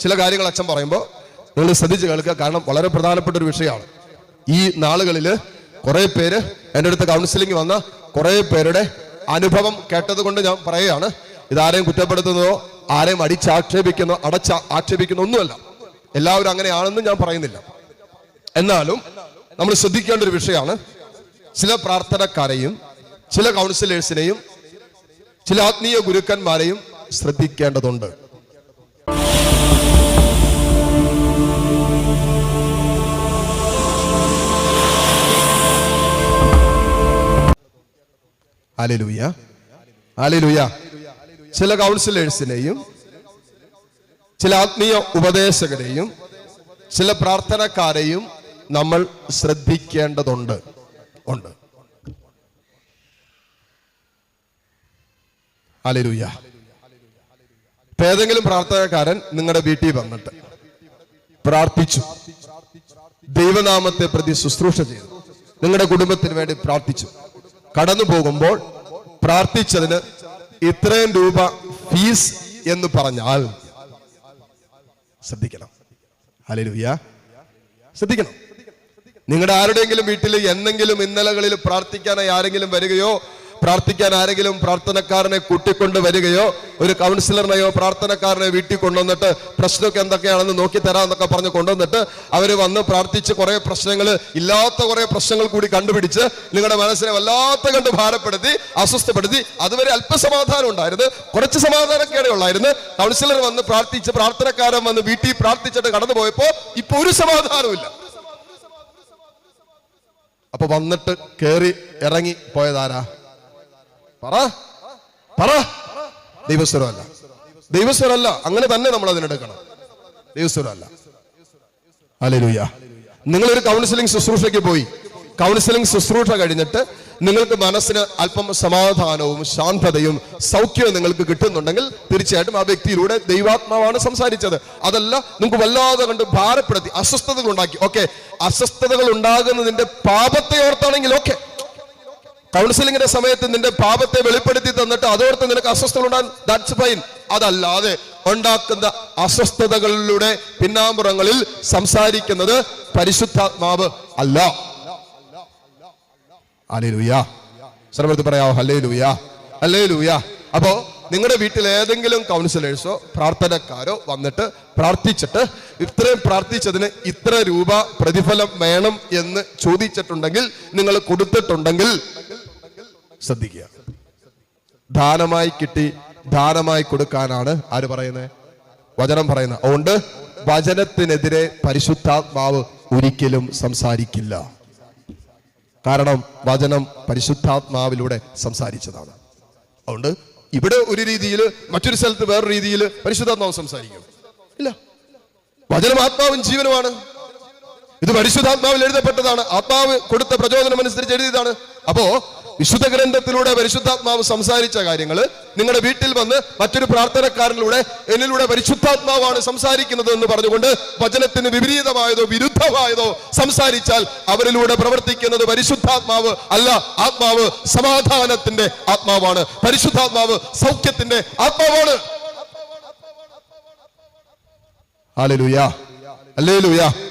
ചില കാര്യങ്ങൾ അച്ഛൻ പറയുമ്പോൾ നിങ്ങൾ ശ്രദ്ധിച്ച് കേൾക്കുക. കാരണം വളരെ പ്രധാനപ്പെട്ട ഒരു വിഷയമാണ്. ഈ നാളുകളിൽ കുറെ പേര് എന്റെ അടുത്ത് കൗൺസിലിംഗ് വന്ന കുറെ പേരുടെ അനുഭവം കേട്ടത് കൊണ്ട് ഞാൻ പറയുകയാണ്. ഇതാരെയും കുറ്റപ്പെടുത്തുന്നതോ ആരെയും അടിച്ചാക്ഷേപിക്കുന്നോ അടച്ച ആക്ഷേപിക്കുന്നോ ഒന്നുമല്ല. എല്ലാവരും അങ്ങനെയാണെന്നും ഞാൻ പറയുന്നില്ല. എന്നാലും നമ്മൾ ശ്രദ്ധിക്കേണ്ട ഒരു വിഷയമാണ്. ചില പ്രാർത്ഥനക്കാരെയും ചില കൗൺസിലേഴ്സിനെയും ചില ആത്മീയ ഗുരുക്കന്മാരെയും ശ്രദ്ധിക്കേണ്ടതുണ്ട്. ആലിലൂയ ആലിലൂയ ചില കൗൺസിലേഴ്സിനെയും ചില ആത്മീയ ഉപദേശകരെയും ചില പ്രാർത്ഥനക്കാരെയും നമ്മൾ ശ്രദ്ധിക്കേണ്ടതുണ്ട്. ഉണ്ട്. ആലിലൂയ ഇപ്പൊ ഏതെങ്കിലും പ്രാർത്ഥനക്കാരൻ നിങ്ങളുടെ വീട്ടിൽ വന്നിട്ട് പ്രാർത്ഥിച്ചു. ദൈവനാമത്തെ പ്രതി ശുശ്രൂഷ ചെയ്തു. നിങ്ങളുടെ കുടുംബത്തിന് വേണ്ടി പ്രാർത്ഥിച്ചു. കടന്നു പോകുമ്പോൾ പ്രാർത്ഥിച്ചതിന് ഇത്രയും രൂപ ഫീസ് എന്ന് പറഞ്ഞാൽ ശ്രദ്ധിക്കണം. ഹല്ലേലൂയ. ശ്രദ്ധിക്കണം. നിങ്ങളുടെ ആരുടെയെങ്കിലും വീട്ടിൽ എന്തെങ്കിലും ഇന്നലകളിൽ പ്രാർത്ഥിക്കാനായി ആരെങ്കിലും വരികയോ പ്രാർത്ഥിക്കാൻ ആരെങ്കിലും പ്രാർത്ഥനക്കാരനെ കൂട്ടിക്കൊണ്ട് വരികയോ ഒരു കൗൺസിലറിനെയോ പ്രാർത്ഥനക്കാരനെ വീട്ടിൽ കൊണ്ടുവന്നിട്ട് പ്രശ്നമൊക്കെ എന്തൊക്കെയാണെന്ന് നോക്കി തരാമെന്നൊക്കെ പറഞ്ഞ് കൊണ്ടുവന്നിട്ട് അവർ വന്ന് പ്രാർത്ഥിച്ച് കുറെ പ്രശ്നങ്ങൾ ഇല്ലാത്ത കുറെ പ്രശ്നങ്ങൾ കൂടി കണ്ടുപിടിച്ച് നിങ്ങളുടെ മനസ്സിനെ വല്ലാത്ത കണ്ട് ഭാരപ്പെടുത്തി അസ്വസ്ഥപ്പെടുത്തി അതുവരെ അല്പസമാധാനം ഉണ്ടായിരുന്നു. കുറച്ച് സമാധാനക്കേടെ ഉള്ളായിരുന്നു. കൗൺസിലർ വന്ന് പ്രാർത്ഥിച്ച് പ്രാർത്ഥനക്കാരൻ വന്ന് വീട്ടിൽ പ്രാർത്ഥിച്ചിട്ട് കടന്നു പോയപ്പോൾ ഇപ്പൊ ഒരു സമാധാനവും ഇല്ല. അപ്പൊ വന്നിട്ട് കേറി ഇറങ്ങി പോയതാരാ? പറ. പറ. ദൈവസ്വരമല്ല. ദൈവസ്വരമല്ല. അങ്ങനെ തന്നെ നമ്മൾ അതിനെടുക്കണം. ദൈവസ്വരമല്ല. അലലുയ നിങ്ങളൊരു കൗൺസിലിംഗ് ശുശ്രൂഷയ്ക്ക് പോയി. കൗൺസിലിംഗ് ശുശ്രൂഷ കഴിഞ്ഞിട്ട് നിങ്ങൾക്ക് മനസ്സിന് അല്പം സമാധാനവും ശാന്തതയും സൗഖ്യവും നിങ്ങൾക്ക് കിട്ടുന്നുണ്ടെങ്കിൽ തീർച്ചയായിട്ടും ആ വ്യക്തിയിലൂടെ ദൈവാത്മാവാണ് സംസാരിച്ചത്. അതല്ല നിങ്ങൾക്ക് വല്ലാതെ കണ്ട് ഭാരപ്പെടുത്തി അസ്വസ്ഥതകൾ ഉണ്ടാക്കി. ഓക്കെ അസ്വസ്ഥതകൾ ഉണ്ടാകുന്നതിന്റെ പാപത്തെ ഓർത്താണെങ്കിൽ ഓക്കെ കൗൺസിലിംഗിന്റെ സമയത്ത് നിന്റെ പാപത്തെ വെളിപ്പെടുത്തി തന്നിട്ട് അതോർത്ത് നിനക്ക് അസ്വസ്ഥത ഉണ്ടാകും ദാറ്റ്സ് ഫൈൻ അതല്ലാതെ ഉണ്ടാക്കുന്ന അസ്വസ്ഥതകളിലൂടെ പിന്നാമ്പുറങ്ങളിൽ സംസാരിക്കുന്നത് പരിശുദ്ധാത്മാവ് അല്ല. അല്ലേലൂയ സർവത്ത് പറയാവോ? അല്ലേ ലൂയ അല്ലേ ലൂയ അപ്പോ നിങ്ങളുടെ വീട്ടിൽ ഏതെങ്കിലും കൗൺസിലേഴ്സോ പ്രാർത്ഥനക്കാരോ വന്നിട്ട് പ്രാർത്ഥിച്ചിട്ട് ഇത്രയും പ്രാർത്ഥിച്ചതിന് ഇത്ര രൂപ പ്രതിഫലം വേണം എന്ന് ചോദിച്ചിട്ടുണ്ടെങ്കിൽ നിങ്ങൾ കൊടുത്തിട്ടുണ്ടെങ്കിൽ ശ്രദ്ധിക്കുക. ദാനമായി കിട്ടി ദാനമായി കൊടുക്കാനാണ് ആര് പറയുന്നത് വചനം പറയുന്നത് അതുകൊണ്ട് വചനത്തിനെതിരെ പരിശുദ്ധാത്മാവ് ഒരിക്കലും സംസാരിക്കില്ല. കാരണം വചനം പരിശുദ്ധാത്മാവിലൂടെ സംസാരിച്ചതാണ്. അതുകൊണ്ട് ഇവിടെ ഒരു രീതിയിൽ മറ്റൊരു സ്ഥലത്ത് വേറെ രീതിയിൽ പരിശുദ്ധാത്മാവ് സംസാരിക്കും. ഇല്ല. വചനം ആത്മാവും ജീവനുമാണ്. ഇത് പരിശുദ്ധാത്മാവിൽ എഴുതപ്പെട്ടതാണ്. ആത്മാവ് കൊടുത്ത പ്രചോദനം അനുസരിച്ച് എഴുതിയതാണ്. അപ്പോ വിശുദ്ധ ഗ്രന്ഥത്തിലൂടെ പരിശുദ്ധാത്മാവ് സംസാരിച്ച കാര്യങ്ങൾ നിങ്ങളുടെ വീട്ടിൽ വന്ന് മറ്റൊരു പ്രാർത്ഥനക്കാരനിലൂടെ എന്നിലൂടെ പരിശുദ്ധാത്മാവാണ് സംസാരിക്കുന്നത് എന്ന് പറഞ്ഞുകൊണ്ട് വചനത്തിന് വിപരീതമായതോ വിരുദ്ധമായതോ സംസാരിച്ചാൽ അവരിലൂടെ പ്രവർത്തിക്കുന്നത് പരിശുദ്ധാത്മാവ് അല്ല ആത്മാവ് സമാധാനത്തിന്റെ ആത്മാവാണ്. പരിശുദ്ധാത്മാവ് സൗഖ്യത്തിന്റെ ആത്മാവാണ്.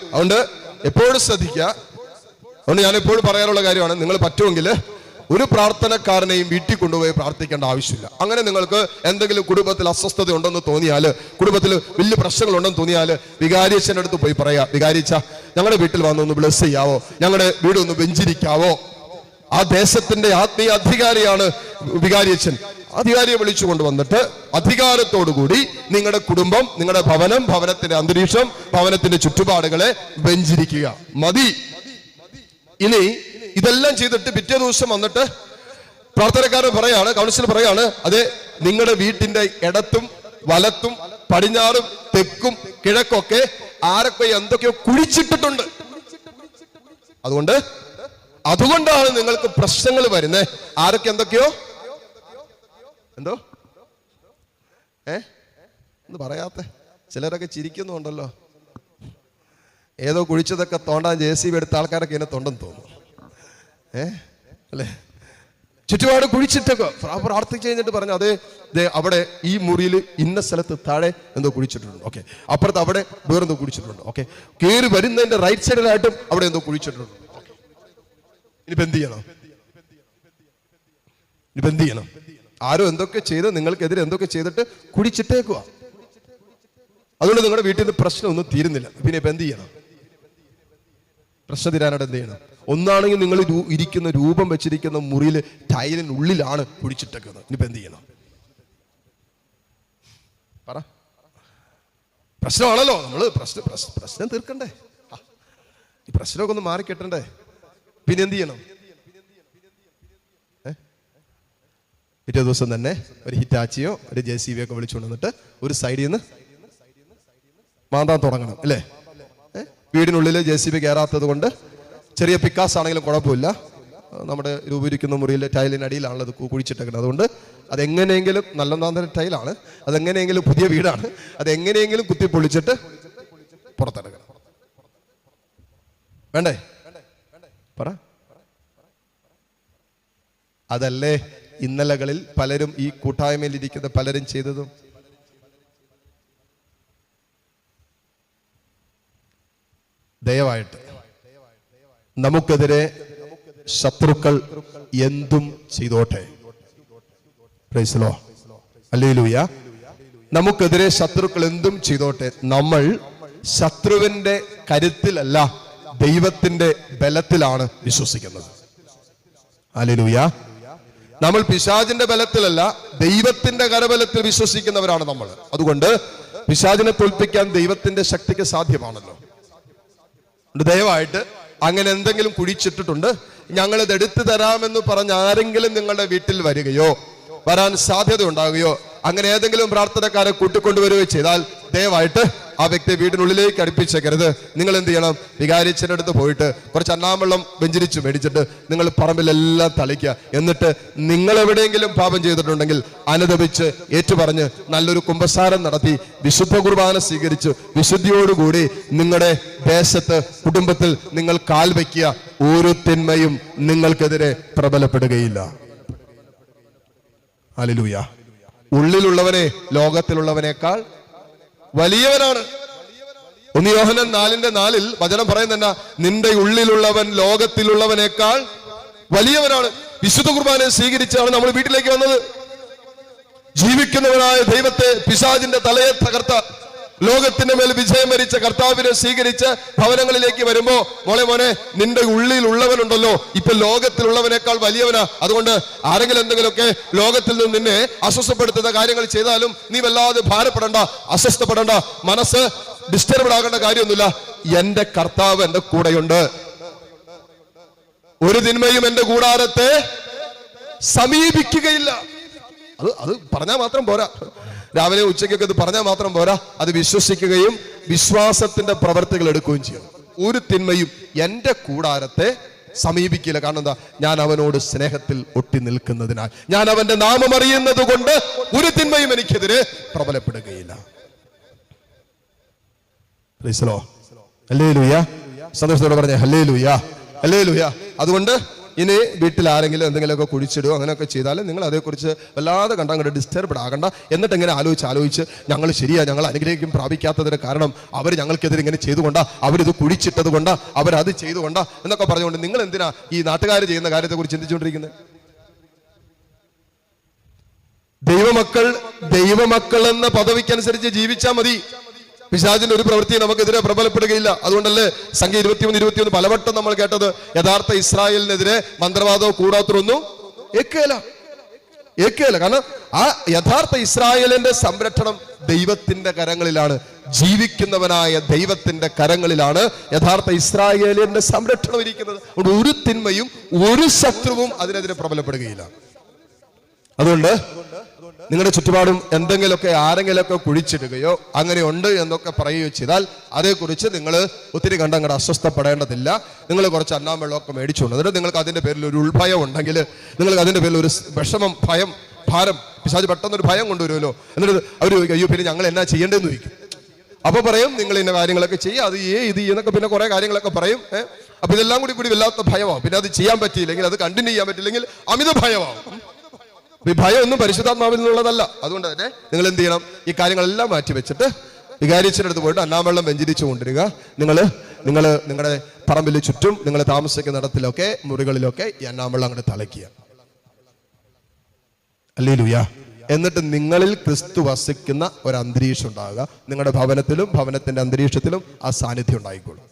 അതുകൊണ്ട് എപ്പോഴും ശ്രദ്ധിക്കുക. അതുകൊണ്ട് ഞാൻ എപ്പോഴും പറയാനുള്ള കാര്യമാണ് നിങ്ങൾ പറ്റുമെങ്കിൽ ഒരു പ്രാർത്ഥനക്കാരനെയും വീട്ടിൽ കൊണ്ടുപോയി പ്രാർത്ഥിക്കേണ്ട ആവശ്യമില്ല. അങ്ങനെ നിങ്ങൾക്ക് എന്തെങ്കിലും കുടുംബത്തിൽ അസ്വസ്ഥത ഉണ്ടെന്ന് തോന്നിയാൽ കുടുംബത്തിൽ വലിയ പ്രശ്നങ്ങളുണ്ടെന്ന് തോന്നിയാൽ വികാരിച്ചന്റെ അടുത്ത് പോയി പറയാ വികാരിച്ച ഞങ്ങളുടെ വീട്ടിൽ വന്ന് ഒന്ന് ബ്ലസ് ചെയ്യാവോ? ഞങ്ങളുടെ വീട് ഒന്ന് വെഞ്ചിരിക്കാവോ? ആ ദേശത്തിന്റെ ആത്മീയ അധികാരിയാണ് വികാരിയച്ഛൻ അധികാരിയെ വിളിച്ചു കൊണ്ടുവന്നിട്ട് അധികാരത്തോടുകൂടി നിങ്ങളുടെ കുടുംബം നിങ്ങളുടെ ഭവനം ഭവനത്തിന്റെ അന്തരീക്ഷം ഭവനത്തിന്റെ ചുറ്റുപാടുകളെ വെഞ്ചിരിക്കുക. മതി. ഇനി ഇതെല്ലാം ചെയ്തിട്ട് പിറ്റേ ദിവസം വന്നിട്ട് പ്രാർത്ഥനക്കാരൻ പറയാണ് കൗൺസിലർ പറയാണ് അതെ നിങ്ങളുടെ വീട്ടിന്റെ ഇടത്തും വലത്തും പടിഞ്ഞാറും തെക്കും കിഴക്കൊക്കെ ആരൊക്കെ എന്തൊക്കെയോ കുഴിച്ചിട്ടിട്ടുണ്ട്. അതുകൊണ്ട് അതുകൊണ്ടാണ് നിങ്ങൾക്ക് പ്രശ്നങ്ങൾ വരുന്നത് ആരൊക്കെ എന്തൊക്കെയോ? എന്തോ? ഏ? എന്ന് പറയാത്ത. ചിലരൊക്കെ ചിരിക്കുന്നുണ്ടല്ലോ. ഏതോ കുഴിച്ചതൊക്കെ തോണ്ടാൻ ജെ സി ബി എടുത്ത ആൾക്കാരൊക്കെ ഇതിനെ തോന്നുന്നു. ഏ? അല്ലേ? ചുറ്റുപാട് കുഴിച്ചിട്ടൊക്കെ പ്രാ- പ്രാർത്ഥിച്ച് കഴിഞ്ഞിട്ട് പറഞ്ഞു അതെ ദേ അവിടെ ഈ മുറിയിൽ ഇന്ന സ്ഥലത്ത് താഴെ എന്തോ കുഴിച്ചിട്ടുണ്ട്. ഓക്കെ. അപ്പുറത്ത് അവിടെ വേറെന്തോ കുഴിച്ചിട്ടുണ്ട്. ഓക്കെ. കയറി വരുന്നതിന്റെ റൈറ്റ് സൈഡിലായിട്ടും അവിടെ എന്തോ കുഴിച്ചിട്ടുണ്ട്. ഇനിയിപ്പോ എന്ത് ചെയ്യണം? ഇനിയിപ്പോ എന്ത് ചെയ്യണം? ആരോ എന്തൊക്കെ ചെയ്ത് നിങ്ങൾക്കെതിരെ എന്തൊക്കെ ചെയ്തിട്ട് കുഴിച്ചിട്ടേക്കുക അതുകൊണ്ട് നിങ്ങളുടെ വീട്ടിൽ നിന്ന് പ്രശ്നമൊന്നും തീരുന്നില്ല. പിന്നെ ഇപ്പൊ എന്ത് ചെയ്യണം? പ്രശ്നം തീരാനായിട്ട് എന്ത് ചെയ്യണം? ഒന്നാണെങ്കിൽ നിങ്ങൾ ഇരിക്കുന്ന രൂപം വെച്ചിരിക്കുന്ന മുറിയിൽ ടൈലിനുള്ളിലാണ് കുഴിച്ചിട്ടേക്കുന്നത്. ഇനിയിപ്പോൾ എന്ത് ചെയ്യണം? പറ. പ്രശ്നമാണല്ലോ. നമ്മൾ പ്രശ്നം പ്രശ്നം- തീർക്കണ്ടേ. ഈ പ്രശ്നമൊക്കെ ഒന്ന് മാറി കെട്ടണ്ടേ? പിന്നെ എന്ത് ചെയ്യണം? പിറ്റേ ദിവസം തന്നെ ഒരു ഹിറ്റാച്ചിയോ ഒരു ജെ സി ബിയോ ഒക്കെ വിളിച്ചുകൊണ്ട് ഒരു സൈഡിൽ നിന്ന് മാന്താൻ തുടങ്ങണം അല്ലേ? വീടിനുള്ളിൽ ജെ സി ബി കയറാത്തത് കൊണ്ട് ചെറിയ പിക്കാസ് ആണെങ്കിലും കുഴപ്പമില്ല. നമ്മുടെ രൂപീകരിക്കുന്ന അത് കു- കുഴിച്ചിട്ടേക്കുന്നത്. അതുകൊണ്ട് അതെങ്ങനെയെങ്കിലും നല്ല നാന്തര ടൈലാണ്. അതെങ്ങനെയെങ്കിലും പുതിയ വീടാണ്. അതെങ്ങനെയെങ്കിലും കുത്തി പൊളിച്ചിട്ട് പുറത്തെടുക്കണം വേണ്ടേ? പറ. അതല്ലേ ഇന്നലകളിൽ പലരും ഈ കൂട്ടായ്മയിൽ ഇരിക്കുന്ന പലരും ചെയ്തതും? ദയവായിട്ട്. നമുക്കെതിരെ ശത്രുക്കൾ എന്തും ചെയ്തോട്ടെ. പ്രൈസലോ അല്ലേലൂയ നമുക്കെതിരെ ശത്രുക്കൾ എന്തും ചെയ്തോട്ടെ. നമ്മൾ ശത്രുവിന്റെ കരുത്തിലല്ല ദൈവത്തിന്റെ ബലത്തിലാണ് വിശ്വസിക്കുന്നത്. അല്ലേലൂയ നമ്മൾ പിശാചിന്റെ ബലത്തിലല്ല ദൈവത്തിന്റെ കരബലത്തിൽ വിശ്വസിക്കുന്നവരാണ് നമ്മൾ. അതുകൊണ്ട് പിശാചിനെ തോൽപ്പിക്കാൻ ദൈവത്തിന്റെ ശക്തിക്ക് സാധ്യമാണല്ലോ. ദയവായിട്ട് അങ്ങനെ എന്തെങ്കിലും കുഴിച്ചിട്ടിട്ടുണ്ട്. ഞങ്ങൾ ഇത് എടുത്തു തരാമെന്ന് പറഞ്ഞ് ആരെങ്കിലും നിങ്ങളുടെ വീട്ടിൽ വരികയോ വരാൻ സാധ്യത ഉണ്ടാകുകയോ അങ്ങനെ ഏതെങ്കിലും പ്രാർത്ഥനക്കാരെ കൂട്ടിക്കൊണ്ടുവരികയോ ചെയ്താൽ ദയവായിട്ട് ആ വ്യക്തിയെ വീടിനുള്ളിലേക്ക് അടുപ്പിച്ചേക്കരുത്. നിങ്ങൾ എന്ത് ചെയ്യണം? വികാരിച്ചന്റെ അടുത്ത് പോയിട്ട് കുറച്ച് അണ്ണാമ്പള്ളം വെഞ്ചരിച്ച് മേടിച്ചിട്ട് നിങ്ങൾ പറമ്പിലെല്ലാം തളിക്കുക. എന്നിട്ട് നിങ്ങൾ എവിടെയെങ്കിലും പാപം ചെയ്തിട്ടുണ്ടെങ്കിൽ അനുദപിച്ച് ഏറ്റുപറഞ്ഞ് നല്ലൊരു കുംഭസാരം നടത്തി വിശുദ്ധ കുർബാന സ്വീകരിച്ച് വിശുദ്ധിയോടുകൂടി നിങ്ങളുടെ ദേശത്ത് കുടുംബത്തിൽ നിങ്ങൾ കാൽ വയ്ക്കുക ഒരു തിന്മയും നിങ്ങൾക്കെതിരെ പ്രബലപ്പെടുകയില്ല. അലിലൂയ ഉള്ളിലുള്ളവനെ ലോകത്തിലുള്ളവനേക്കാൾ വലിയവനാണ്. ഒന്ന് യോഹനൻ നാലിന്റെ നാലിൽ വചനം പറയുന്ന നിന്റെ ഉള്ളിലുള്ളവൻ ലോകത്തിലുള്ളവനേക്കാൾ വലിയവനാണ്. വിശുദ്ധ കുർബാനെ സ്വീകരിച്ചാണ് നമ്മൾ വീട്ടിലേക്ക് വന്നത്. ജീവിക്കുന്നവനായ ദൈവത്തെ പിശാജിന്റെ തലയെ തകർത്ത. ലോകത്തിന്റെ മേൽ വിജയം വരിച്ച കർത്താവിനെ സ്വീകരിച്ച് ഭവനങ്ങളിലേക്ക് വരുമ്പോ മോളെ മോനെ നിന്റെ ഉള്ളിൽ ഉള്ളവനുണ്ടല്ലോ ഇപ്പൊ ലോകത്തിലുള്ളവനേക്കാൾ വലിയവനാ. അതുകൊണ്ട് ആരെങ്കിലും എന്തെങ്കിലുമൊക്കെ ലോകത്തിൽ നിന്ന് നിന്നെ അസ്വസ്ഥപ്പെടുത്തുന്ന കാര്യങ്ങൾ ചെയ്താലും നീ വല്ലാതെ ഭാരപ്പെടണ്ട അസ്വസ്ഥപ്പെടണ്ട. മനസ്സ് ഡിസ്റ്റർബ് ആകേണ്ട കാര്യമൊന്നുമില്ല. എന്റെ കർത്താവ് എന്റെ കൂടെയുണ്ട്. ഒരു തിന്മയും എന്റെ കൂടാരത്തെ സമീപിക്കുകയില്ല. അത് അത് പറഞ്ഞാൽ മാത്രം പോരാ. രാവിലെ ഉച്ചയ്ക്കൊക്കെ ഇത് പറഞ്ഞാൽ മാത്രം പോരാ. അത് വിശ്വസിക്കുകയും വിശ്വാസത്തിന്റെ പ്രവർത്തികൾ എടുക്കുകയും ചെയ്യണം. ഒരു തിന്മയും എന്റെ കൂടാരത്തെ സമീപിക്കില്ല. കാരണം എന്താ? ഞാൻ അവനോട് സ്നേഹത്തിൽ ഒട്ടി നിൽക്കുന്നതിനാൽ. ഞാൻ അവന്റെ നാമം അറിയുന്നത് കൊണ്ട് ഒരു തിന്മയും എനിക്കെതിരെ പ്രബലപ്പെടുകയില്ല. ഹല്ലേ ലൂയ സന്തോഷത്തോടെ പറഞ്ഞേ ഹല്ലേ ലൂയ അല്ലേ ലൂയ അതുകൊണ്ട് ഇനി വീട്ടിൽ ആരെങ്കിലും എന്തെങ്കിലുമൊക്കെ കുഴിച്ചിടുകയോ അങ്ങനെയൊക്കെ ചെയ്താൽ നിങ്ങൾ അതേക്കുറിച്ച് വല്ലാതെ കണ്ട അങ്ങോട്ട് ഡിസ്റ്റർബ്ഡ് ആകണ്ട. എന്നിട്ട് ഇങ്ങനെ ആലോചിച്ച് ആലോചിച്ച് ഞങ്ങൾ ശരിയാ ഞങ്ങൾ അനുഗ്രഹിക്കും പ്രാപിക്കാത്തതിന് കാരണം അവർ ഞങ്ങൾക്കെതിരെ ഇങ്ങനെ ചെയ്തുകൊണ്ടാ അവരിത് കുഴിച്ചിട്ടത് കൊണ്ടാ അവരത് ചെയ്തുകൊണ്ടാ എന്നൊക്കെ പറഞ്ഞുകൊണ്ട് നിങ്ങൾ എന്തിനാ ഈ നാട്ടുകാർ ചെയ്യുന്ന കാര്യത്തെക്കുറിച്ച് ചിന്തിച്ചുകൊണ്ടിരിക്കുന്നത്? ദൈവമക്കൾ ദൈവമക്കൾ എന്ന പദവിക്കനുസരിച്ച് ജീവിച്ചാൽ മതി. പിശാചിന്റെ ഒരു പ്രവൃത്തി നമുക്കെതിരെ പ്രബലപ്പെടുകയില്ല. അതുകൊണ്ടല്ലേ സംഖ്യ ഇരുപത്തിയൊന്ന് ഇരുപത്തിയൊന്ന് പലവട്ടം നമ്മൾ കേട്ടത്. യഥാർത്ഥ ഇസ്രായേലിനെതിരെ മന്ത്രവാദമോ കൂടാത്തൊന്നും ഏക്കേല ഏക്കേല കാരണം ആ യഥാർത്ഥ ഇസ്രായേലിന്റെ സംരക്ഷണം ദൈവത്തിന്റെ കരങ്ങളിലാണ്. ജീവിക്കുന്നവനായ ദൈവത്തിന്റെ കരങ്ങളിലാണ് യഥാർത്ഥ ഇസ്രായേലിന്റെ സംരക്ഷണം ഇരിക്കുന്നത്. അതുകൊണ്ട് ഒരു തിന്മയും ഒരു ശത്രുവും അതിനെതിരെ പ്രബലപ്പെടുകയില്ല. അതുകൊണ്ട് നിങ്ങളുടെ ചുറ്റുപാടും എന്തെങ്കിലുമൊക്കെ ആരെങ്കിലുമൊക്കെ കുഴിച്ചിടുകയോ അങ്ങനെ ഉണ്ട് എന്നൊക്കെ പറയുകയോ ചെയ്താൽ അതേക്കുറിച്ച് നിങ്ങൾ ഒത്തിരി കണ്ട് അസ്വസ്ഥപ്പെടേണ്ടതില്ല. നിങ്ങൾ കുറച്ച് അന്നാം വെള്ളമൊക്കെ മേടിച്ചുകൊണ്ട് എന്നിട്ട് നിങ്ങൾക്ക് അതിന്റെ പേരിൽ ഒരു ഉൾഭയം ഉണ്ടെങ്കിൽ നിങ്ങൾക്ക് അതിന്റെ പേരിൽ ഒരു വിഷമം ഭയം ഭാരം പിശാജ് പെട്ടെന്ന് ഒരു ഭയം കൊണ്ടുവരുമല്ലോ. എന്നിട്ട് അവർ ചോദിക്കും അയ്യോ പിന്നെ ഞങ്ങൾ എന്നാ ചെയ്യേണ്ടതെന്ന് ചോദിക്കും. അപ്പോൾ പറയും നിങ്ങൾ ഇന്ന കാര്യങ്ങളൊക്കെ ചെയ്യുക അത് ഏ ഇത് എന്നൊക്കെ പിന്നെ കുറേ കാര്യങ്ങളൊക്കെ പറയും അപ്പോൾ ഇതെല്ലാം കൂടി കൂടി വല്ലാത്ത ഭയമാവും. പിന്നെ അത് ചെയ്യാൻ പറ്റിയില്ലെങ്കിൽ അത് കണ്ടിന്യൂ ചെയ്യാൻ പറ്റില്ലെങ്കിൽ അമിത ഭയമാവും. ഈ ഭയം പരിശുദ്ധാത്മാവിൽ നിന്നുള്ളതല്ല. അതുകൊണ്ട് തന്നെ നിങ്ങൾ എന്ത് ചെയ്യണം? ഈ കാര്യങ്ങളെല്ലാം മാറ്റി വെച്ചിട്ട് വികാരിച്ചിന്റെ അടുത്ത് പോയിട്ട് അന്നാമെള്ളം വെഞ്ചരിച്ചു കൊണ്ടിരിക്കുക. നിങ്ങൾ നിങ്ങൾ നിങ്ങളുടെ പറമ്പിൽ ചുറ്റും നിങ്ങൾ താമസിക്കുന്ന ഇടത്തിലൊക്കെ മുറികളിലൊക്കെ ഈ അന്നാമെള്ളം അങ്ങോട്ട് തളയ്ക്കുക. അല്ലേ ലുയാ എന്നിട്ട് നിങ്ങളിൽ ക്രിസ്തു വസിക്കുന്ന ഒരു അന്തരീക്ഷം ഉണ്ടാകുക. നിങ്ങളുടെ ഭവനത്തിലും ഭവനത്തിന്റെ അന്തരീക്ഷത്തിലും ആ സാന്നിധ്യം ഉണ്ടായിക്കോളും.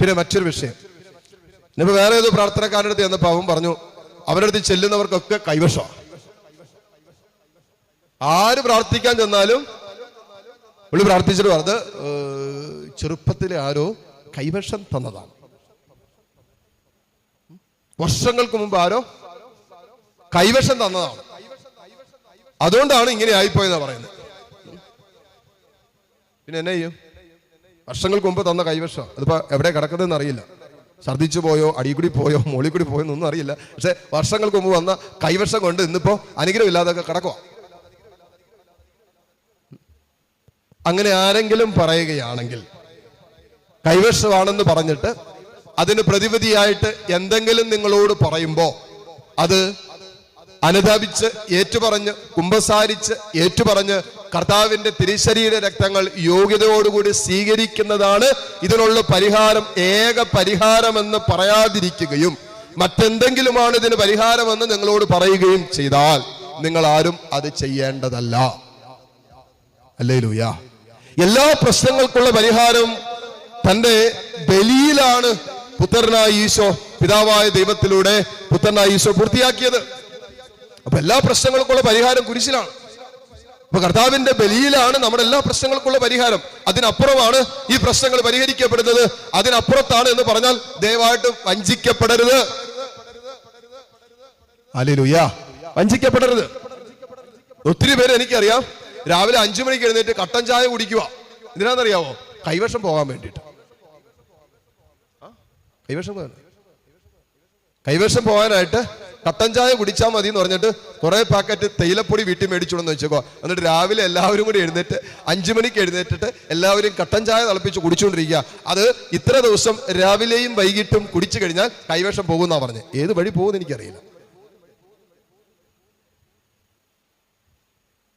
പിന്നെ മറ്റൊരു വിഷയം. ഇനിയിപ്പോ വേറെ ഏതോ പ്രാർത്ഥനക്കാരുടെ അടുത്ത് എന്ന പാവം പറഞ്ഞു അവരുടെ അടുത്ത് ചെല്ലുന്നവർക്കൊക്കെ കൈവശമാണ്. ആര് പ്രാർത്ഥിക്കാൻ ചെന്നാലും പുള്ളി പ്രാർത്ഥിച്ചിട്ട് പറഞ്ഞത് "ഏർ, ചെറുപ്പത്തിലെ ആരോ കൈവശം തന്നതാണ്. വർഷങ്ങൾക്ക് മുമ്പ് ആരോ കൈവശം തന്നതാണ്. അതുകൊണ്ടാണ് ഇങ്ങനെ ആയിപ്പോയെന്നാ പറയുന്നത്. പിന്നെ എന്നെ ചെയ്യും? വർഷങ്ങൾക്ക് മുമ്പ് തന്ന കൈവശം. അതിപ്പോ എവിടെ കിടക്കുന്നതെന്ന് അറിയില്ല. ഛർദ്ദിച്ചു പോയോ അടികൂടി കൂടി പോയോ മോളി കൂടി പോയോ എന്നൊന്നും അറിയില്ല. പക്ഷെ വർഷങ്ങൾക്ക് മുമ്പ് വന്ന കൈവശം കൊണ്ട് ഇന്നിപ്പോ അനുഗ്രഹം ഇല്ലാതൊക്കെ കിടക്കുക അങ്ങനെ ആരെങ്കിലും പറയുകയാണെങ്കിൽ കൈവശമാണെന്ന് പറഞ്ഞിട്ട് അതിന് പ്രതിവിധിയായിട്ട് എന്തെങ്കിലും നിങ്ങളോട് പറയുമ്പോ അത് അനുതാപിച്ച് ഏറ്റുപറഞ്ഞ് കുമ്പസാരിച്ച് ഏറ്റുപറഞ്ഞ് കർത്താവിന്റെ തിരിശരീര രക്തങ്ങൾ യോഗ്യതയോടുകൂടി സ്വീകരിക്കുന്നതാണ് ഇതിനുള്ള പരിഹാരം ഏക പരിഹാരമെന്ന് പറയാതിരിക്കുകയും മറ്റെന്തെങ്കിലുമാണ് ഇതിന് പരിഹാരമെന്ന് നിങ്ങളോട് പറയുകയും ചെയ്താൽ നിങ്ങൾ ആരും അത് ചെയ്യേണ്ടതല്ല. അല്ലേ ലൂയ എല്ലാ പ്രശ്നങ്ങൾക്കുള്ള പരിഹാരം തന്റെ ബലിയിലാണ് പുത്രനായ ഈശോ പിതാവായ ദൈവത്തിലൂടെ പുത്രനായ ഈശോ പൂർത്തിയാക്കിയത്. അപ്പൊ എല്ലാ പ്രശ്നങ്ങൾക്കുള്ള പരിഹാരം കുരിശിലാണ്. അപ്പൊ കർത്താവിന്റെ ബലിയിലാണ് നമ്മുടെ എല്ലാ പ്രശ്നങ്ങൾക്കുള്ള പരിഹാരം. അതിനപ്പുറമാണ് ഈ പ്രശ്നങ്ങൾ പരിഹരിക്കപ്പെടുന്നത്. അതിനപ്പുറത്താണ് എന്ന് പറഞ്ഞാൽ ദയവായിട്ട് വഞ്ചിക്കപ്പെടരുത്. അല്ലേലൂയ വഞ്ചിക്കപ്പെടരുത്. ഒത്തിരി പേര് എനിക്കറിയാം രാവിലെ അഞ്ചു മണിക്ക് എഴുന്നേറ്റ് കട്ടൻ ചായ കുടിക്കുക. എന്തിനാണെന്നറിയാവോ? കൈവശം പോകാൻ വേണ്ടിട്ട് കൈവശം പോകാൻ. കൈവശം പോകാനായിട്ട് കട്ടൻ ചായ കുടിച്ചാൽ മതി എന്ന് പറഞ്ഞിട്ട് കുറേ പാക്കറ്റ് തേയിലപ്പൊടി വീട്ടിൽ മേടിച്ചോണെന്ന് വെച്ചേക്കോ എന്നിട്ട് രാവിലെ എല്ലാവരും കൂടി എഴുന്നേറ്റ് അഞ്ചു മണിക്ക് എഴുന്നേറ്റിട്ട് എല്ലാവരും കട്ടൻ ചായ തിളപ്പിച്ച് കുടിച്ചുകൊണ്ടിരിക്കുക. അത് ഇത്ര ദിവസം രാവിലെയും വൈകിട്ടും കുടിച്ചു കഴിഞ്ഞാൽ കൈവേഷം പോകുന്നാ പറഞ്ഞ്. ഏത് വഴി പോകുമെന്ന് എനിക്കറിയില്ല.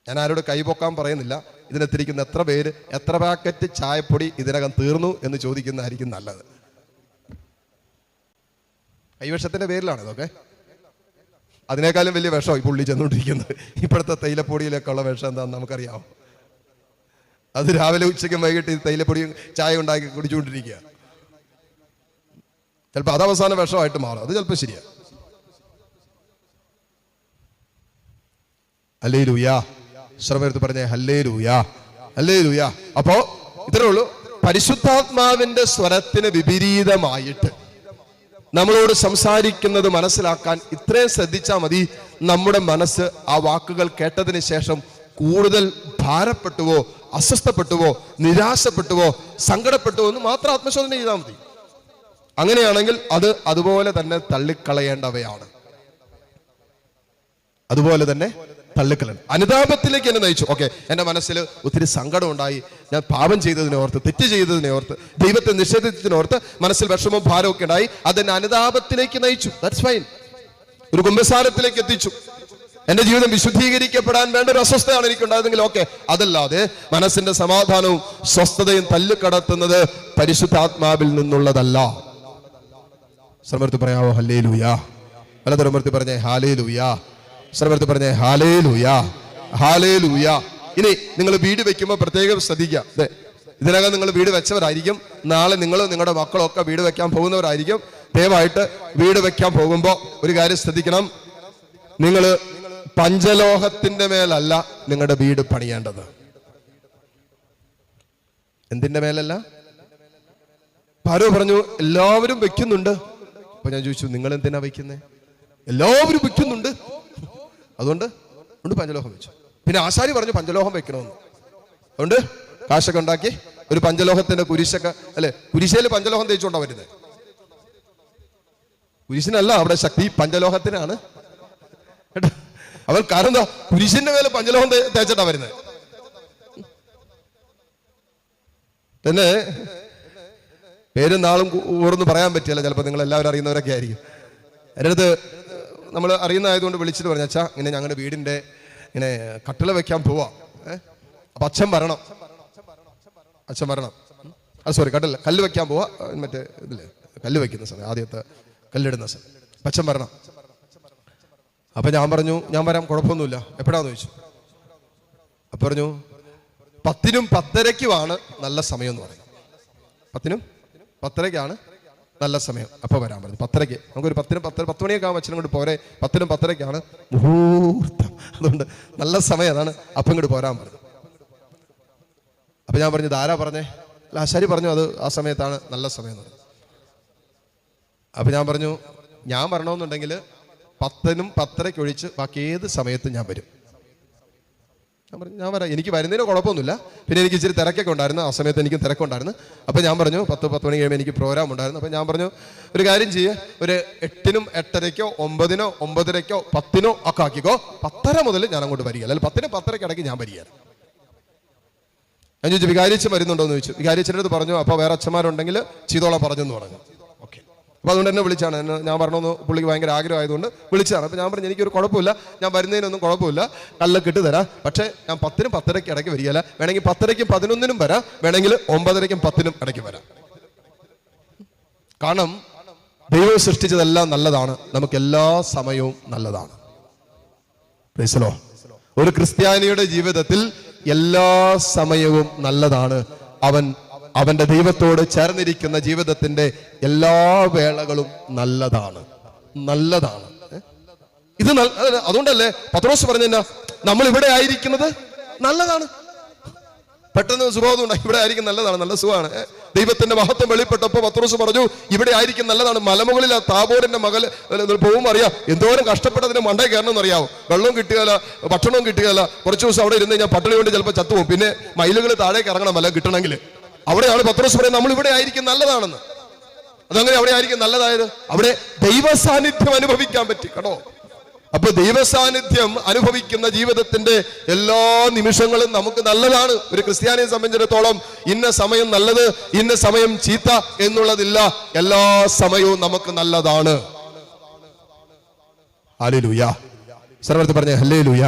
ഞാൻ ആരോട് കൈപൊക്കാൻ പറയുന്നില്ല. ഇതിനെത്തിരിക്കുന്ന എത്ര പേര് എത്ര പാക്കറ്റ് ചായപ്പൊടി ഇതിനകം തീർന്നു എന്ന് ചോദിക്കുന്നതായിരിക്കും നല്ലത്. കൈവശത്തിന്റെ പേരിലാണ് ഇതൊക്കെ? അതിനേക്കാളും വലിയ വിഷം ഈ പുള്ളി ചെന്നുകൊണ്ടിരിക്കുന്നത് ഇപ്പോഴത്തെ തൈലപ്പൊടിയിലേക്കുള്ള വിഷം എന്താണെന്ന് നമുക്കറിയാം. അത് രാവിലെ ഉച്ചയ്ക്കും വൈകിട്ട് തൈലപ്പൊടിയും ചായ ഉണ്ടാക്കി കുടിച്ചുകൊണ്ടിരിക്കുക. ചിലപ്പോൾ അത് അവസാന വിഷമായിട്ട് മാറും. അത് ചിലപ്പോൾ ശരിയാ. അല്ലേ ലൂയാ ശ്രമത്ത് പറഞ്ഞേ ഹല്ലേ ലൂയാ അല്ലേ ലൂയാ അപ്പോ ഇത്രേ ഉള്ളൂ. പരിശുദ്ധാത്മാവിന്റെ സ്വരത്തിന് വിപരീതമായിട്ട്. നമ്മളോട് സംസാരിക്കുന്നത് മനസ്സിലാക്കാൻ ഇത്രയും ശ്രദ്ധിച്ചാൽ മതി. നമ്മുടെ മനസ്സ് ആ വാക്കുകൾ കേട്ടതിന് ശേഷം കൂടുതൽ ഭാരപ്പെട്ടുവോ അസ്വസ്ഥപ്പെട്ടുവോ നിരാശപ്പെട്ടുവോ സങ്കടപ്പെട്ടുവോ എന്ന് മാത്രം ആത്മശോധന ചെയ്താൽ മതി. അങ്ങനെയാണെങ്കിൽ അത് അതുപോലെ തന്നെ തള്ളിക്കളയേണ്ടവയാണ്. അതുപോലെ തന്നെ തള്ളിക്കളയണം അനുതാപത്തിലേക്ക് എന്നെ നയിച്ചു. ഓക്കെ എന്റെ മനസ്സിൽ ഒത്തിരി സങ്കടം ഉണ്ടായി. ഞാൻ പാപം ചെയ്തതിനെ ഓർത്ത് തെറ്റ് ചെയ്തതിനെ ഓർത്ത് ദൈവത്തെ നിഷേധിച്ചതിനെ ഓർത്ത് മനസ്സിൽ വിഷമവും ഭാരവും ഒക്കെ ഉണ്ടായി അതെന്നെ അനുതാപത്തിലേക്ക് നയിച്ചു. ദാറ്റ്സ് ഫൈൻ ഒരു കുംഭസാരത്തിലേക്ക് എത്തിച്ചു. എന്റെ ജീവിതം വിശുദ്ധീകരിക്കപ്പെടാൻ വേണ്ട ഒരു അസ്വസ്ഥയാണ് എനിക്ക് ഉണ്ടായതെങ്കിൽ ഓക്കെ അതല്ലാതെ മനസ്സിന്റെ സമാധാനവും സ്വസ്ഥതയും തല്ലുകടത്തുന്നത് പരിശുദ്ധാത്മാവിൽ നിന്നുള്ളതല്ല. ശ്രമർത്തി പറയാവോ ഹല്ലേ ലൂയാ പലതരമർത്തി പറഞ്ഞേ ഹാലേ ലൂയാ ശ്രമർത്തി പറഞ്ഞേ ഹാലേ ലൂയാ ഹാലേ ലൂയാ ഇനി നിങ്ങൾ വീട് വെക്കുമ്പോൾ പ്രത്യേകം ശ്രദ്ധിക്കുക. ദേ, ഇതിനകം നിങ്ങൾ വീട് വെച്ചവരായിരിക്കും. നാളെ നിങ്ങൾ നിങ്ങളുടെ മക്കളൊക്കെ വീട് വെക്കാൻ പോകുന്നവരായിരിക്കും. ദയവായിട്ട് വീട് വെക്കാൻ പോകുമ്പോൾ ഒരു കാര്യം ശ്രദ്ധിക്കണം. നിങ്ങൾ പഞ്ചലോഹത്തിന്റെ മേലല്ല നിങ്ങളുടെ വീട് പണിയേണ്ടത്. എന്തിന്റെ മേലല്ല? പാരോ പറഞ്ഞു എല്ലാവരും വെക്കുന്നുണ്ട്. അപ്പൊ ഞാൻ ചോദിച്ചു നിങ്ങൾ എന്തിനാ വെക്കുന്നേ? എല്ലാവരും വെക്കുന്നുണ്ട്. അതുകൊണ്ട് അതുകൊണ്ട് പഞ്ചലോഹം വെച്ചു. പിന്നെ ആശാരി പറഞ്ഞു പഞ്ചലോഹം വെക്കണമെന്ന്. അതുകൊണ്ട് കാശൊക്കെ ഉണ്ടാക്കി ഒരു പഞ്ചലോഹത്തിന്റെ കുരിശൊക്കെ അല്ലെ കുരിശയിൽ പഞ്ചലോഹം തേച്ചുകൊണ്ടാ വരുന്നത് കുരിശിനല്ല അവിടെ ശക്തി പഞ്ചലോഹത്തിനാണ്. കേട്ടോ? അവൻ കാരണം എന്താ കുരിശിന്റെ മേലെ പഞ്ചലോഹം തേച്ചിട്ടാ വരുന്നത് പിന്നെ പേരും നാളും ഓർന്ന് പറയാൻ പറ്റില്ല ചിലപ്പോൾ നിങ്ങൾ എല്ലാവരും അറിയുന്നവരൊക്കെ ആയിരിക്കും. എന്റെ അടുത്ത് നമ്മൾ അറിയുന്നതായതുകൊണ്ട് വിളിച്ചിട്ട് പറഞ്ഞു അച്ഛാ ഇങ്ങനെ ഞങ്ങളുടെ വീടിന്റെ ഇങ്ങനെ കട്ടില വെക്കാൻ പോവാ. അപ്പം അച്ഛൻ വരണം. അച്ഛൻ വരണം. ആ സോറി കട്ടില കല്ല് വെക്കാൻ പോവാ. മറ്റേ ഇതില്ലേ കല്ല് വെക്കുന്ന സമയം ആദ്യത്തെ കല്ലിടുന്ന സമയം അച്ഛൻ വരണം. അപ്പം ഞാൻ പറഞ്ഞു ഞാൻ വരാം കുഴപ്പമൊന്നുമില്ല. എപ്പോഴാന്ന് ചോദിച്ചു? അപ്പം പറഞ്ഞു പത്തിനും പത്തരയ്ക്കുമാണ് നല്ല സമയം എന്ന് പറയുന്നത് പത്തിനും പത്തരയ്ക്കാണ് നല്ല സമയം. അപ്പോൾ വരാൻ പറഞ്ഞു. പത്തരയ്ക്ക്. നമുക്കൊരു പത്തിനും പത്തര പത്ത് മണിയൊക്കെ ആകുമ്പോൾ അച്ഛനും കൂടി പോരെ. പത്തിനും പത്തരയ്ക്കാണ്. മുഹൂർത്തം. അതുകൊണ്ട് നല്ല സമയം അതാണ്. അപ്പം ഇങ്ങോട്ട് പോരാൻ പറഞ്ഞു. അപ്പം ഞാൻ പറഞ്ഞു ധാരാ പറഞ്ഞേ? അല്ല ആശാരി പറഞ്ഞു അത് ആ സമയത്താണ്. നല്ല സമയം എന്ന് പറഞ്ഞു. അപ്പം ഞാൻ പറഞ്ഞു ഞാൻ വരണമെന്നുണ്ടെങ്കിൽ പത്തിനും പത്തരയ്ക്ക് ഒഴിച്ച് ബാക്കി ഏത് സമയത്തും ഞാൻ വരും. ഞാൻ പറഞ്ഞു ഞാൻ വരാം എനിക്ക് വരുന്നതിന് കുഴപ്പമൊന്നുമില്ല. പിന്നെ എനിക്ക് ഇച്ചിരി തിരക്കൊക്കെ ഉണ്ടായിരുന്നു. ആ സമയത്ത് എനിക്ക് തിരക്കുണ്ടായിരുന്നു അപ്പോൾ ഞാൻ പറഞ്ഞു പത്ത് പത്ത് മണി കഴിയുമ്പോൾ എനിക്ക് പ്രോഗ്രാം ഉണ്ടായിരുന്നു. അപ്പോൾ ഞാൻ പറഞ്ഞു ഒരു കാര്യം ചെയ്യുക ഒരു എട്ടിനും എട്ടരയ്ക്കോ ഒമ്പതിനോ ഒമ്പതരയ്ക്കോ പത്തിനോ ഒക്കെ ആക്കിക്കോ. പത്തര മുതൽ ഞാൻ അങ്ങോട്ട് വരിക അല്ലെങ്കിൽ പത്തിന് പത്തരയ്ക്ക് ഇടയ്ക്ക് ഞാൻ വരിക ഞാൻ ചോദിച്ചു വികാരിച്ച് വരുന്നുണ്ടോ എന്ന് ചോദിച്ചു. വികാരിച്ചിന്റെ അടുത്ത് പറഞ്ഞു അപ്പോൾ വേറെ അച്ഛന്മാരുണ്ടെങ്കിൽ ചെയ്തോളാം പറഞ്ഞു എന്ന് പറഞ്ഞു. അപ്പോൾ അതുകൊണ്ട് എന്നെ വിളിച്ചാണ്. എന്നെ ഞാൻ പറഞ്ഞൊന്ന് പുള്ളിക്ക് ഭയങ്കര ആഗ്രഹമായതുകൊണ്ട് വിളിച്ചതാണ്. അപ്പോൾ ഞാൻ പറഞ്ഞു എനിക്കൊരു കുഴപ്പമില്ല. ഞാൻ വരുന്നതിനൊന്നും കുഴപ്പമില്ല. കല്ലൊക്കെ ഇട്ട് തരാം. പക്ഷേ ഞാൻ പത്തിനും പത്തരയ്ക്ക് ഇടയ്ക്ക് വരികയില്ല. വേണമെങ്കിൽ പത്തരയ്ക്കും പതിനൊന്നിനും വരാം. വേണമെങ്കിൽ ഒമ്പതരയ്ക്കും പത്തിനും ഇടയ്ക്ക് വരാം. കാരണം ദൈവം സൃഷ്ടിച്ചതെല്ലാം നല്ലതാണ്. നമുക്ക് എല്ലാ സമയവും നല്ലതാണ്. Lord. ഒരു ക്രിസ്ത്യാനിയുടെ ജീവിതത്തിൽ എല്ലാ സമയവും നല്ലതാണ്. അവൻ അവന്റെ ദൈവത്തോട് ചേർന്നിരിക്കുന്ന ജീവിതത്തിന്റെ എല്ലാ വേളകളും നല്ലതാണ്. നല്ലതാണ്. ഇത് അതുകൊണ്ടല്ലേ പത്രോസ് പറഞ്ഞ നമ്മൾ ഇവിടെ ആയിരിക്കുന്നത് നല്ലതാണ്. പെട്ടെന്ന് സുഖം ഇവിടെ ആയിരിക്കും നല്ലതാണ് നല്ല സുഖമാണ്. ദൈവത്തിന്റെ മഹത്വം വെളിപ്പെട്ടപ്പോൾ പത്രോസ് പറഞ്ഞു ഇവിടെ ആയിരിക്കും നല്ലതാണ്. മലമുകളിൽ ആ താബോറിന്റെ മകൾ പോകുമ്പോൾ അറിയാം. എന്തോരം കഷ്ടപ്പെട്ടതിന് മണ്ടേ കയറണം എന്നറിയാവും വെള്ളവും കിട്ടുകയില്ല ഭക്ഷണവും കിട്ടുകയില്ല. കുറച്ച് ദിവസം അവിടെ ഇരുന്ന് കഴിഞ്ഞാൽ പട്ടിണി കൊണ്ട് ചിലപ്പോൾ ചത്തുപോകും. പിന്നെ മയിലുകൾ താഴേക്ക് ഇറങ്ങണം അല്ല കിട്ടണമെങ്കിൽ അവിടെയാണ് പത്രോസ് പറയുന്നത് നമ്മൾ ഇവിടെ ആയിരിക്കും നല്ലതാണെന്ന്. അതങ്ങനെ അവിടെ ആയിരിക്കും നല്ലതായത്? അവിടെ ദൈവ സാന്നിധ്യം അനുഭവിക്കാൻ പറ്റി കേട്ടോ? അപ്പൊ ദൈവ സാന്നിധ്യം അനുഭവിക്കുന്ന ജീവിതത്തിന്റെ എല്ലാ നിമിഷങ്ങളും നമുക്ക് നല്ലതാണ്. ഒരു ക്രിസ്ത്യാനിയെ സംബന്ധിച്ചിടത്തോളം ഇന്ന സമയം നല്ലത് ഇന്ന സമയം ചീത്ത എന്നുള്ളതില്ല. എല്ലാ സമയവും നമുക്ക് നല്ലതാണ്. ഹാലേലൂയ സർവത്ത് പറഞ്ഞ ഹല്ലേ ലൂയ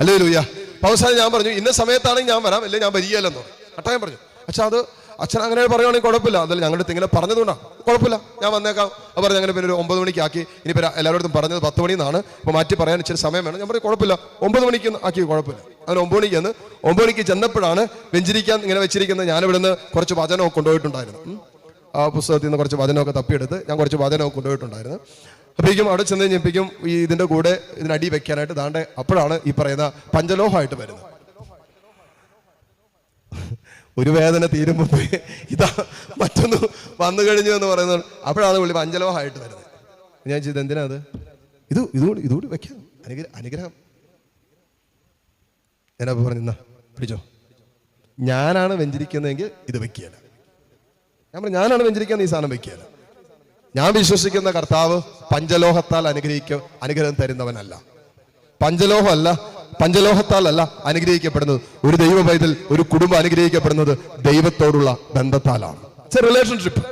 ഹല്ലേ ലൂയ അവസാനം ഞാൻ പറഞ്ഞു ഇന്ന സമയത്താണെങ്കിൽ ഞാൻ വരാം. അല്ലേ ഞാൻ വരികയല്ലെന്നോ കട്ടായം പറഞ്ഞു. പക്ഷെ അത് അച്ഛൻ അങ്ങനെ പറയുകയാണെങ്കിൽ കുഴപ്പമില്ല. അതല്ല ഞങ്ങളുടെ അടുത്ത് ഇങ്ങനെ പറഞ്ഞതുകൊണ്ടാണ് കുഴപ്പമില്ല. ഞാൻ വന്നേക്കാം. അത് പറഞ്ഞ് അങ്ങനെ പിന്നെ ഒരു ഒമ്പത് മണിക്ക് ആക്കി ഇനിയിപ്പോൾ എല്ലാവരോടും പറഞ്ഞത് പത്ത് മണി എന്നാണ് അപ്പോൾ മാറ്റി പറയാൻ ഇച്ചിരി സമയം വേണം. ഞാൻ പറയും കുഴപ്പമില്ല. ഒമ്പത് മണിക്ക് ആക്കി കുഴപ്പമില്ല. അങ്ങനെ ഒമ്പത് മണിക്ക് എന്ന് ഒമ്പത് മണിക്ക് ചെന്നപ്പോഴാണ് വെഞ്ചിരിക്കാൻ ഇങ്ങനെ വെച്ചിരിക്കുന്നത്. ഞാൻ ഇവിടുന്ന് കുറച്ച് വചനമൊക്കെ കൊണ്ടുപോയിട്ടുണ്ടായിരുന്നു. ആ പുസ്തകത്തിൽ നിന്ന് കുറച്ച് വചനമൊക്കെ തപ്പിയെടുത്ത് ഞാൻ കുറച്ച് വചനമൊക്കെ കൊണ്ടുപോയിട്ടുണ്ടായിരുന്നു. അപ്പോഴേക്കും അവിടെ ചെന്ന് കഴിഞ്ഞപ്പോഴേക്കും ഈ ഇതിന്റെ കൂടെ ഇതിനടി വെക്കാനായിട്ട് ദാണ്ടെ അപ്പോഴാണ് ഈ പറയുന്ന പഞ്ചലോഹമായിട്ട് വരുന്നത്. ഒരു വേദന തീരുമ്പോൾ ഇതാ മറ്റൊന്ന് വന്നു കഴിഞ്ഞു എന്ന് പറയുന്നത് അപ്പോഴാണ് പുള്ളി പഞ്ചലോഹമായിട്ട് വരുന്നത്. ഞാൻ ചെയ്ത് എന്തിനാ അത്? ഇത് ഇതുകൂടി ഇതുകൂടി വെക്കാം. അനുഗ്രഹം അനുഗ്രഹം. ഞാനപ്പോൾ പറഞ്ഞു "എന്നാ, പിടിച്ചോ. ഞാനാണ് വെഞ്ചരിക്കുന്നതെങ്കിൽ ഇത് വെക്കുകയല്ല ഞാൻ പറഞ്ഞു ഞാനാണ് വെഞ്ചരിക്കുന്ന ഈ സാധനം വെക്കുകയല്ല ഞാൻ വിശ്വസിക്കുന്ന കർത്താവ് പഞ്ചലോഹത്താൽ അനുഗ്രഹിക്ക അനുഗ്രഹം തരുന്നവനല്ല. പഞ്ചലോഹമല്ല പഞ്ചലോഹത്താലല്ല അനുഗ്രഹിക്കപ്പെടുന്നത്. ഒരു ദൈവ പൈതൽ ഒരു കുടുംബം അനുഗ്രഹിക്കപ്പെടുന്നത് ദൈവത്തോടുള്ള ബന്ധത്താലാണ്. റിലേഷൻഷിപ്പ്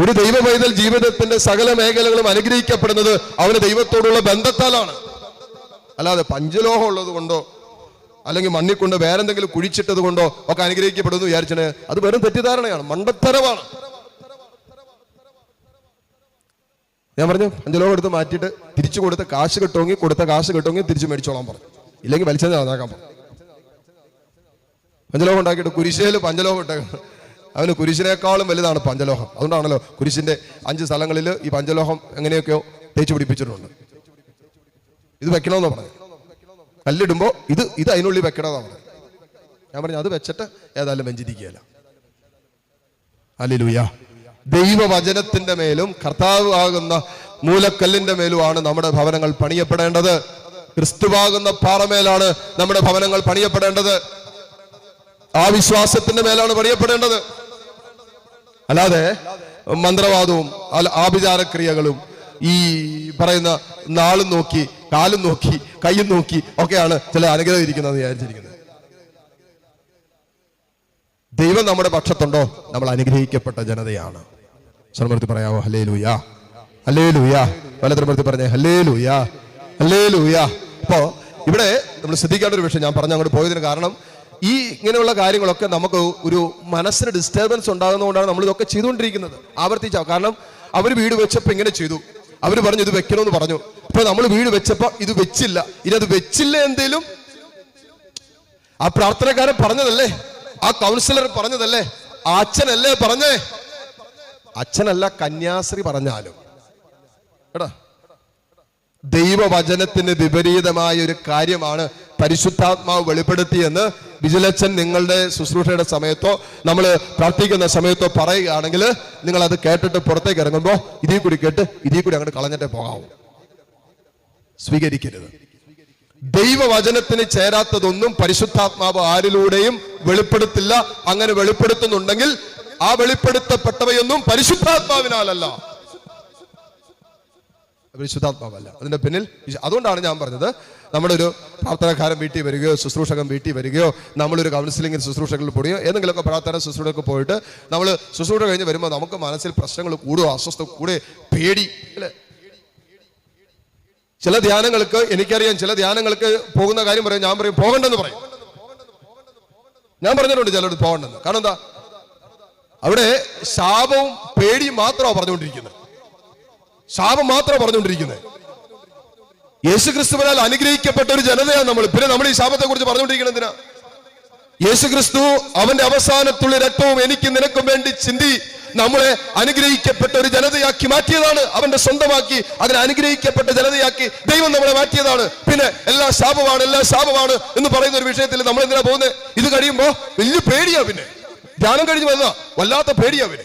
ഒരു ദൈവ പൈതൽ ജീവിതത്തിന്റെ സകല മേഖലകളും അനുഗ്രഹിക്കപ്പെടുന്നത് അവന് ദൈവത്തോടുള്ള ബന്ധത്താലാണ്. അല്ലാതെ പഞ്ചലോഹം ഉള്ളത് കൊണ്ടോ അല്ലെങ്കിൽ മണ്ണിൽ കൊണ്ട് വേറെന്തെങ്കിലും കുഴിച്ചിട്ടത് കൊണ്ടോ ഒക്കെ അനുഗ്രഹിക്കപ്പെടുന്നു വിചാരിച്ചത് അത് വെറും തെറ്റിദ്ധാരണയാണ് മണ്ടത്തരമാണ്. ഞാൻ പറഞ്ഞു പഞ്ചലോഹം എടുത്ത് മാറ്റിയിട്ട് തിരിച്ചു കൊടുത്ത കാശ് കിട്ടുമെങ്കിൽ കൊടുത്ത കാശ് കിട്ടുമെങ്കിൽ തിരിച്ചു മേടിച്ചോളാൻ പറഞ്ഞു. ഇല്ലെങ്കിൽ വലിച്ചത് നന്നാക്കാൻ പറഞ്ഞു. പഞ്ചലോഹം ഉണ്ടാക്കിയിട്ട് കുരിശേൽ പഞ്ചലോഹം ഉണ്ടാക്കുക അവന് കുരിശിനേക്കാളും വലുതാണ് പഞ്ചലോഹം. അതുകൊണ്ടാണല്ലോ കുരിശിന്റെ അഞ്ച് സ്ഥലങ്ങളിൽ ഈ പഞ്ചലോഹം എങ്ങനെയൊക്കെയോ തേച്ച് പിടിപ്പിച്ചിട്ടുണ്ട്. ഇത് വെക്കണമെന്ന് പറഞ്ഞു കല്ലിടുമ്പോൾ ഇത് ഇത് അതിനുള്ളിൽ പറഞ്ഞു ഞാൻ പറഞ്ഞു അത് വെച്ചിട്ട് ഏതായാലും വെഞ്ചിരിക്കുകയല്ല. അല്ലേലൂയ ദൈവവചനത്തിന്റെ മേലും കർത്താവ് ആകുന്ന മൂലക്കല്ലിന്റെ മേലുമാണ് നമ്മുടെ ഭവനങ്ങൾ പണിയപ്പെടേണ്ടത്. ക്രിസ്തുവാകുന്ന പാറമേലാണ് നമ്മുടെ ഭവനങ്ങൾ പണിയപ്പെടേണ്ടത്. ആ വിശ്വാസത്തിന്റെ മേലാണ് പണിയപ്പെടേണ്ടത്. അല്ലാതെ മന്ത്രവാദവും അല്ല ആഭിചാരക്രിയകളും ഈ പറയുന്ന നാളും നോക്കി കാലും നോക്കി കൈയും നോക്കി ഒക്കെയാണ് ചില അനുഗ്രഹം ഇരിക്കുന്നത് വിചാരിച്ചിരിക്കുന്നത്. ദൈവം നമ്മുടെ പക്ഷത്തുണ്ടോ? നമ്മൾ അനുഗ്രഹിക്കപ്പെട്ട ജനതയാണ്. ശ്രമർത്തി പറയാവോ ഹലേ ലൂയാ ഹലേ ലൂയാ വലതുമർത്തി പറഞ്ഞേ ഹലേ ലൂയാ ഹലേ ലൂയാ അപ്പോ ഇവിടെ നമ്മൾ ശ്രദ്ധിക്കേണ്ട ഒരു വിഷയം ഞാൻ പറഞ്ഞ അങ്ങോട്ട് പോയതിന് കാരണം ഈ ഇങ്ങനെയുള്ള കാര്യങ്ങളൊക്കെ നമുക്ക് ഒരു മനസ്സിന് ഡിസ്റ്റർബൻസ് ഉണ്ടാകുന്നതുകൊണ്ടാണ് നമ്മൾ ഇതൊക്കെ ചെയ്തുകൊണ്ടിരിക്കുന്നത്. ആവർത്തിച്ച കാരണം അവർ വീട് വെച്ചപ്പോ ഇങ്ങനെ ചെയ്തു. അവർ പറഞ്ഞു ഇത് വെക്കണമെന്ന് പറഞ്ഞു. അപ്പൊ നമ്മൾ വീട് വെച്ചപ്പോ ഇത് വെച്ചില്ല. ഇനി അത് വെച്ചില്ല എന്തേലും? ആ പ്രാർത്ഥനക്കാരൻ പറഞ്ഞതല്ലേ? ആ കൗൺസിലർ പറഞ്ഞതല്ലേ? അച്ഛനല്ലേ പറഞ്ഞേ? അച്ഛനല്ല കന്യാശ്രീ പറഞ്ഞാലും. എടാ ദൈവവചനത്തിന് വിപരീതമായ ഒരു കാര്യമാണ് പരിശുദ്ധാത്മാവ് വെളിപ്പെടുത്തിയെന്ന് വിജിലച്ചൻ നിങ്ങളുടെ ശുശ്രൂഷയുടെ സമയത്തോ നമ്മൾ പ്രാർത്ഥിക്കുന്ന സമയത്തോ പറയുകയാണെങ്കിൽ നിങ്ങൾ അത് കേട്ടിട്ട് പുറത്തേക്ക് ഇറങ്ങുമ്പോൾ ഇതിൽ കൂടി കേട്ട് ഇതിൽ കൂടി അങ്ങോട്ട് കളഞ്ഞിട്ടേ പോകാവൂ. സ്വീകരിക്കരുത്. ദൈവവചനത്തിന് ചേരാത്തതൊന്നും പരിശുദ്ധാത്മാവ് ആരിലൂടെയും വെളിപ്പെടുത്തില്ല. അങ്ങനെ വെളിപ്പെടുത്തുന്നുണ്ടെങ്കിൽ ആ വെളിപ്പെടുത്തപ്പെട്ടവയൊന്നും പരിശുദ്ധാത്മാവിനാലല്ല. പരിശുദ്ധാത്മാവല്ല. അതിന്റെ പിന്നിൽ അതുകൊണ്ടാണ് ഞാൻ പറഞ്ഞത് നമ്മുടെ ഒരു പ്രാർത്ഥനക്കാരൻ വീട്ടിൽ വരികയോ ശുശ്രൂഷകൻ വീട്ടിൽ വരികയോ നമ്മളൊരു കൗൺസിലിംഗ് ശുശ്രൂഷകളിൽ പോടുകയോ ഏതെങ്കിലുമൊക്കെ പ്രാർത്ഥന ശുശ്രൂഷക്ക് പോയിട്ട് നമ്മൾ ശുശ്രൂഷ കഴിഞ്ഞ് വരുമ്പോൾ നമുക്ക് മനസ്സിൽ പ്രശ്നങ്ങൾ കൂടുകയോ അസ്വസ്ഥ കൂടെ പേടി അല്ലേ? ചില ധ്യാനങ്ങൾക്ക് എനിക്കറിയാം ചില ധ്യാനങ്ങൾക്ക് പോകുന്ന കാര്യം പറയും ഞാൻ പറയും പോകണ്ടെന്ന് പറയും. ഞാൻ പറഞ്ഞിട്ടുണ്ട് ചിലർ പോകണ്ടെന്ന്. കാരണം എന്താ? അവിടെ ശാപവും പേടിയും മാത്രമാണ് പറഞ്ഞുകൊണ്ടിരിക്കുന്നത്. ശാപം മാത്രമാണ് പറഞ്ഞുകൊണ്ടിരിക്കുന്നത്. യേശു ക്രിസ്തുവിനാൽ അനുഗ്രഹിക്കപ്പെട്ട ഒരു ജനതയാണ് നമ്മൾ. പിന്നെ നമ്മൾ ഈ ശാപത്തെ കുറിച്ച് പറഞ്ഞുകൊണ്ടിരിക്കുന്നത് എന്തിനാ? യേശു ക്രിസ്തു അവന്റെ അവസാനത്തുള്ള രക്തവും എനിക്ക് നിനക്കും വേണ്ടി ചിന്തി നമ്മളെ അനുഗ്രഹിക്കപ്പെട്ട ഒരു ജനതയാക്കി മാറ്റിയതാണ്. അവന്റെ സ്വന്തമാക്കി അതിനെ അനുഗ്രഹിക്കപ്പെട്ട ജനതയാക്കി ദൈവം നമ്മളെ മാറ്റിയതാണ്. പിന്നെ എല്ലാ ശാപമാണ് എല്ലാ ശാപമാണ് എന്ന് പറയുന്ന ഒരു വിഷയത്തിൽ നമ്മൾ എന്തിനാ പോകുന്നത്? ഇത് കഴിയുമ്പോ വലിയ പേടിയാ പിന്നെ. ധ്യാനം കഴിഞ്ഞ് വന്നാ? വല്ലാത്ത പേടിയാ പിന്നെ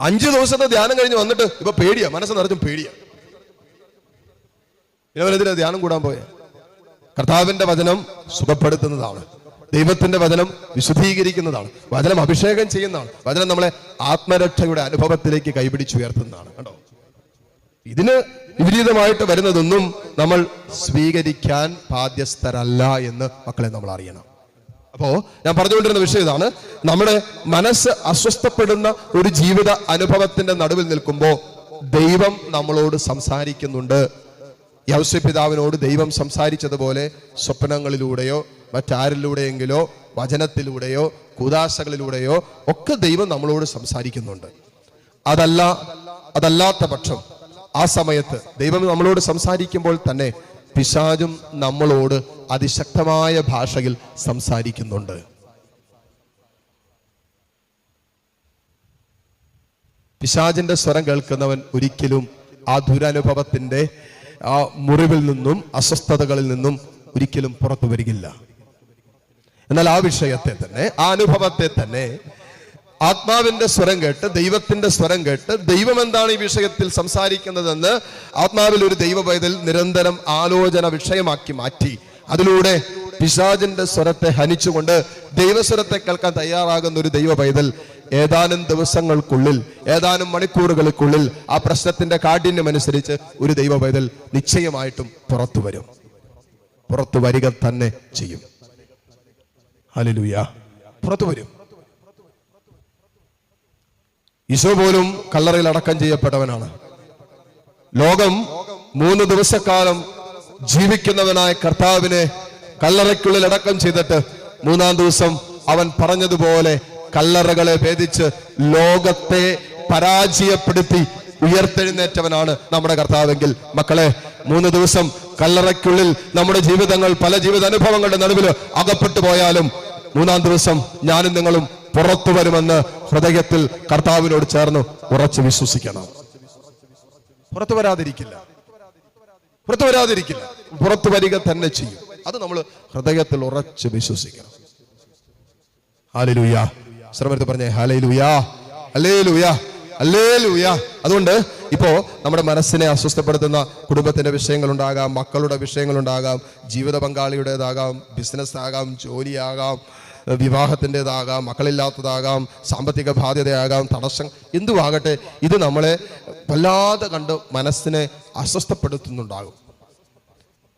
അഞ്ചു ദിവസത്തെ ധ്യാനം കഴിഞ്ഞ് വന്നിട്ട് ഇപ്പൊ പേടിയാ. മനസ്സ് നിറച്ചും പേടിയാ. ഇവരെതിരെ ധ്യാനം കൂടാൻ പോയ? കർത്താവിന്റെ വചനം സുഖപ്പെടുത്തുന്നതാണ്. ദൈവത്തിന്റെ വചനം വിശുദ്ധീകരിക്കുന്നതാണ്. വചനം അഭിഷേകം ചെയ്യുന്നതാണ്. വചനം നമ്മളെ ആത്മരക്ഷയുടെ അനുഭവത്തിലേക്ക് കൈപിടിച്ചുയർത്തുന്നതാണ്. കേട്ടോ ഇതിന് വിപരീതമായിട്ട് വരുന്നതൊന്നും നമ്മൾ സ്വീകരിക്കാൻ ബാധ്യസ്ഥരല്ല എന്ന് മക്കളെ നമ്മൾ അറിയണം അപ്പോ ഞാൻ പറഞ്ഞുകൊണ്ടിരുന്ന വിഷയം ഇതാണ്. നമ്മുടെ മനസ്സ് അസ്വസ്ഥപ്പെടുന്ന ഒരു ജീവിത അനുഭവത്തിന്റെ നടുവിൽ നിൽക്കുമ്പോൾ ദൈവം നമ്മളോട് സംസാരിക്കുന്നുണ്ട്. യൗസ്യപിതാവിനോട് ദൈവം സംസാരിച്ചതുപോലെ സ്വപ്നങ്ങളിലൂടെയോ മറ്റാരിലൂടെയെങ്കിലോ വചനത്തിലൂടെയോ കുദാശകളിലൂടെയോ ഒക്കെ ദൈവം നമ്മളോട് സംസാരിക്കുന്നുണ്ട്. അതല്ല അതല്ലാത്ത പക്ഷം ആ സമയത്ത് ദൈവം നമ്മളോട് സംസാരിക്കുമ്പോൾ തന്നെ പിശാചും നമ്മളോട് അതിശക്തമായ ഭാഷയിൽ സംസാരിക്കുന്നുണ്ട്. പിശാജിന്റെ സ്വരം കേൾക്കുന്നവൻ ഒരിക്കലും ആ ദുരനുഭവത്തിന്റെ ആ മുറിവിൽ നിന്നും അസ്വസ്ഥതകളിൽ നിന്നും ഒരിക്കലും പുറത്തു വരികില്ല. എന്നാൽ ആ വിഷയത്തെ തന്നെ ആ അനുഭവത്തെ തന്നെ ആത്മാവിന്റെ സ്വരം കേട്ട് ദൈവത്തിന്റെ സ്വരം കേട്ട് ദൈവം എന്താണ് ഈ വിഷയത്തിൽ സംസാരിക്കുന്നതെന്ന് ആത്മാവിൽ ഒരു ദൈവ നിരന്തരം ആലോചന വിഷയമാക്കി മാറ്റി അതിലൂടെ പിശാജിന്റെ സ്വരത്തെ ഹനിച്ചുകൊണ്ട് ദൈവസ്വരത്തെ കേൾക്കാൻ തയ്യാറാകുന്ന ഒരു ദൈവ പൈതൽ ഏതാനും ദിവസങ്ങൾക്കുള്ളിൽ ഏതാനും മണിക്കൂറുകൾക്കുള്ളിൽ ആ പ്രശ്നത്തിന്റെ കാഠിന്യം അനുസരിച്ച് ഒരു ദൈവ പൈതൽ നിശ്ചയമായിട്ടും പുറത്തു വരും. പുറത്തു വരിക തന്നെ ചെയ്യും. ഹല്ലേലൂയ. പുറത്തു വരും. ഈശോ പോലും കല്ലറയിൽ അടക്കം ചെയ്യപ്പെട്ടവനാണ്. ലോകം മൂന്ന് ദിവസക്കാലം ജീവിക്കുന്നവനായ കർത്താവിനെ കല്ലറയ്ക്കുള്ളിൽ അടക്കം ചെയ്തിട്ട് മൂന്നാം ദിവസം അവൻ പറഞ്ഞതുപോലെ കല്ലറകളെ ഭേദിച്ച് ലോകത്തെ പരാജയപ്പെടുത്തി ഉയർത്തെഴുന്നേറ്റവനാണ് നമ്മുടെ കർത്താവെങ്കിൽ. മക്കളെ മൂന്ന് ദിവസം കല്ലറയ്ക്കുള്ളിൽ നമ്മുടെ ജീവിതങ്ങൾ പല ജീവിത അനുഭവങ്ങളുടെ നടുവിൽ അകപ്പെട്ടു പോയാലും മൂന്നാം ദിവസം ഞാനും നിങ്ങളും പുറത്തു വരുമെന്ന് ഹൃദയത്തിൽ കർത്താവിനോട് ചേർന്ന് ഉറച്ചു വിശ്വസിക്കണം. പുറത്തു വരാതിരിക്കില്ല. പുറത്തു വരാതിരിക്കില്ല. പുറത്തു വരിക തന്നെ ചെയ്യും. അത് നമ്മൾ ഹൃദയത്തിൽ ഉറച്ച് വിശ്വസിക്കണം. ഹാലലൂയ ശ്രമത്ത് പറഞ്ഞേ ഹാലലുയാ അല്ലേ ലുയാ അല്ലേ ലുയാ അതുകൊണ്ട് ഇപ്പോ നമ്മുടെ മനസ്സിനെ അസ്വസ്ഥപ്പെടുത്തുന്ന കുടുംബത്തിന്റെ വിഷയങ്ങൾ ഉണ്ടാകാം മക്കളുടെ വിഷയങ്ങൾ ഉണ്ടാകാം ജീവിത പങ്കാളിയുടേതാകാം ബിസിനസ് ആകാം ജോലിയാകാം. വിവാഹത്തിന്റെതാകാം മക്കളില്ലാത്തതാകാം സാമ്പത്തിക ബാധ്യതയാകാം തടസ്സം എന്തുവാകട്ടെ ഇത് നമ്മളെ വല്ലാതെ കണ്ട് മനസ്സിനെ അസ്വസ്ഥപ്പെടുത്തുന്നുണ്ടാകും.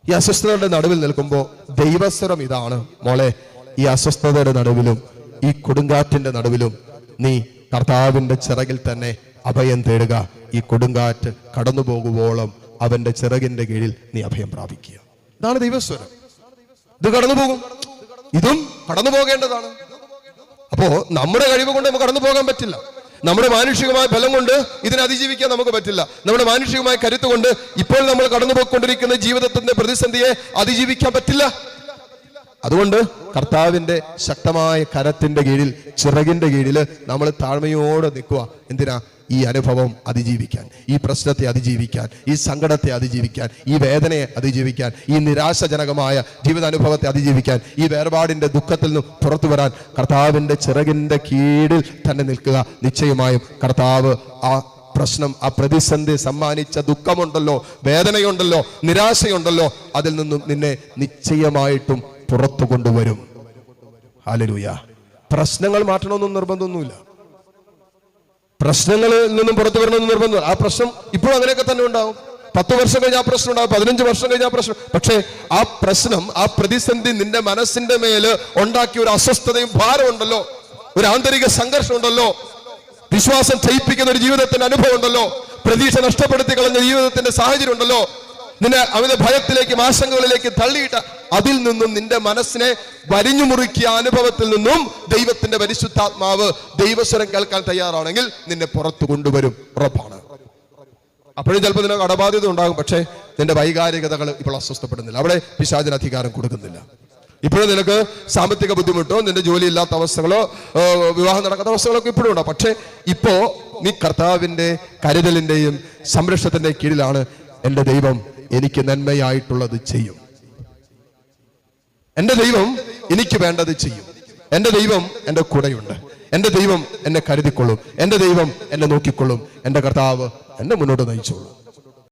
ഈ അസ്വസ്ഥതയുടെ നടുവിൽ നിൽക്കുമ്പോൾ ദൈവസ്വരം ഇതാണ്. മോളെ ഈ അസ്വസ്ഥതയുടെ നടുവിലും ഈ കൊടുങ്കാറ്റിന്റെ നടുവിലും നീ കർത്താവിന്റെ ചിറകിൽ തന്നെ അഭയം തേടുക. ഈ കൊടുങ്കാറ്റ് കടന്നു പോകുവോളം അവന്റെ ചിറകിന്റെ കീഴിൽ നീ അഭയം പ്രാപിക്കുക. ഇതാണ് ദൈവസ്വരം. ഇത് കടന്നു പോകും. ഇതും കടന്നു പോകേണ്ടതാണ്. അപ്പോ നമ്മുടെ കഴിവ് കൊണ്ട് നമുക്ക് കടന്നു പോകാൻ പറ്റില്ല. നമ്മുടെ മാനുഷികമായ ബലം കൊണ്ട് ഇതിനെ അതിജീവിക്കാൻ നമുക്ക് പറ്റില്ല. നമ്മുടെ മാനുഷികമായ കരുത്ത് കൊണ്ട് ഇപ്പോൾ നമ്മൾ കടന്നു പോയിക്കൊണ്ടിരിക്കുന്ന ജീവിതത്തിന്റെ പ്രതിസന്ധിയെ അതിജീവിക്കാൻ പറ്റില്ല. അതുകൊണ്ട് കർത്താവിന്റെ ശക്തമായ കരത്തിന്റെ കീഴിൽ ചിറകിന്റെ കീഴിൽ നമ്മൾ താഴ്മയോടെ നിൽക്കുക. എന്തിനാ? ഈ അനുഭവം അതിജീവിക്കാൻ ഈ പ്രശ്നത്തെ അതിജീവിക്കാൻ ഈ സങ്കടത്തെ അതിജീവിക്കാൻ ഈ വേദനയെ അതിജീവിക്കാൻ ഈ നിരാശജനകമായ ജീവിതാനുഭവത്തെ അതിജീവിക്കാൻ ഈ വേർപാടിന്റെ ദുഃഖത്തിൽ നിന്നും പുറത്തു വരാൻ കർത്താവിന്റെ ചിറകിന്റെ കീഴിൽ തന്നെ നിൽക്കുക. നിശ്ചയമായും കർത്താവ് ആ പ്രശ്നം ആ പ്രതിസന്ധി സമ്മാനിച്ച ദുഃഖമുണ്ടല്ലോ വേദനയുണ്ടല്ലോ നിരാശയുണ്ടല്ലോ അതിൽ നിന്നും നിന്നെ നിശ്ചയമായിട്ടും പുറത്തു കൊണ്ടുവരും. ഹാലലൂയ പ്രശ്നങ്ങൾ മാറ്റണമെന്നും നിർബന്ധമൊന്നുമില്ല. പ്രശ്നങ്ങളിൽ നിന്നും പുറത്തു വരണമെന്ന് നിർബന്ധം. ആ പ്രശ്നം ഇപ്പോഴും അങ്ങനെയൊക്കെ തന്നെ ഉണ്ടാവും. പത്ത് വർഷം കഴിഞ്ഞ ആ പ്രശ്നം ഉണ്ടാവും. പതിനഞ്ച് വർഷം കഴിഞ്ഞ ആ പ്രശ്നം. പക്ഷേ ആ പ്രശ്നം ആ പ്രതിസന്ധി നിന്റെ മനസ്സിന്റെ മേൽ ഉണ്ടാക്കിയ ഒരു അസ്വസ്ഥതയും ഭാരമുണ്ടല്ലോ. ഒരു ആന്തരിക സംഘർഷം ഉണ്ടല്ലോ വിശ്വാസം ക്ഷയിപ്പിക്കുന്ന ഒരു ജീവിതത്തിന്റെ അനുഭവം ഉണ്ടല്ലോ പ്രതീക്ഷ നഷ്ടപ്പെടുത്തി കളഞ്ഞ ജീവിതത്തിന്റെ സാഹചര്യം ഉണ്ടല്ലോ നിന്നെ അവന്റെ ഭയത്തിലേക്കും ആശങ്കകളിലേക്ക് തള്ളിയിട്ട അതിൽ നിന്നും നിന്റെ മനസ്സിനെ വരിഞ്ഞു മുറുക്കിയ അനുഭവത്തിൽ നിന്നും ദൈവത്തിന്റെ പരിശുദ്ധാത്മാവ് ദൈവസ്വരം കേൾക്കാൻ തയ്യാറാണെങ്കിൽ നിന്നെ പുറത്തു കൊണ്ടുവരും. ഉറപ്പാണ്. അപ്പോഴും ചിലപ്പോൾ നിനക്ക് അടബാധ്യത ഉണ്ടാകും പക്ഷേ നിന്റെ വൈകാരികതകൾ ഇപ്പോൾ അസ്വസ്ഥപ്പെടുന്നില്ല. അവിടെ പിശാചിന് അധികാരം കൊടുക്കുന്നില്ല. ഇപ്പോഴും നിനക്ക് സാമ്പത്തിക ബുദ്ധിമുട്ടോ നിന്റെ ജോലി ഇല്ലാത്ത അവസ്ഥകളോ വിവാഹം നടക്കാത്ത അവസ്ഥകളോ ഒക്കെ ഇപ്പോഴും ഉണ്ടാവും പക്ഷേ ഇപ്പോ നീ കർത്താവിന്റെ കരുതലിന്റെയും സംരക്ഷണത്തിന്റെ കീഴിലാണ് എന്റെ ദൈവം എനിക്ക് നന്മയായിട്ടുള്ളത് ചെയ്യും. എന്റെ ദൈവം എനിക്ക് വേണ്ടത് ചെയ്യും. എന്റെ ദൈവം എന്റെ കൂടെയുണ്ട്. എന്റെ ദൈവം എന്നെ കരുതിക്കൊള്ളും. എന്റെ ദൈവം എന്നെ നോക്കിക്കൊള്ളും. എന്റെ കർത്താവ് എന്നെ മുന്നോട്ട് നയിച്ചോളും.